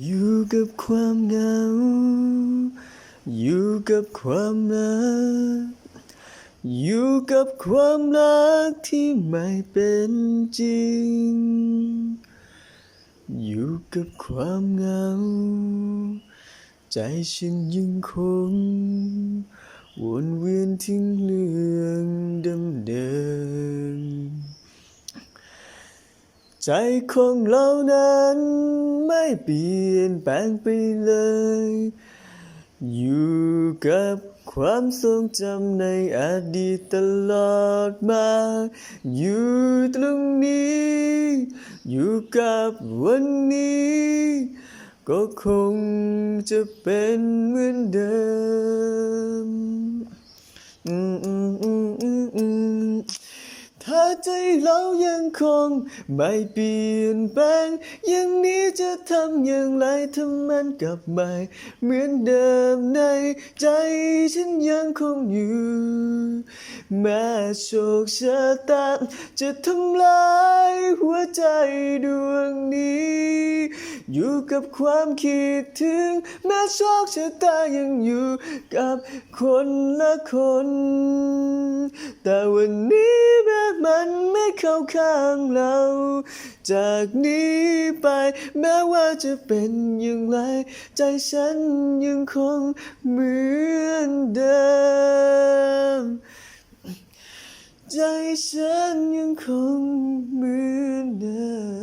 อยู่กับความเหงา อยู่กับความรัก อยู่กับความรักที่ไม่เป็นจริง อยู่กับความเหงา ใจฉันยังคงวนเวียนทิ้งเรื่องเดิมๆ ใจของเรานั้นไม่เปลี่ยนแปลงไปเลย อยู่กับความทรงจำในอดีตตลอดมา อยู่ตรงนี้ อยู่กับวันนี้ ก็คงจะเป็นเหมือนเดิม ถ้าใจเรายังคง ไม่เปลี่ยนแปลงอย่างนี้จะทำอย่างไรทำมันกลับมาเหมือนเดิมในใจฉันยังคงอยู่ แม้โชคชะตาจะทำลายหัวใจดวงนี้ อยู่กับความคิดถึง แม้โชคชะตายังอยู่กับคนละคน แต่วันนี้ มันไม่เข้าข้างเรา จากนี้ไป แม้ว่าจะเป็นอย่างไร ใจฉันยังคงเหมือนเดิม ใจฉันยังคงเหมือนเดิม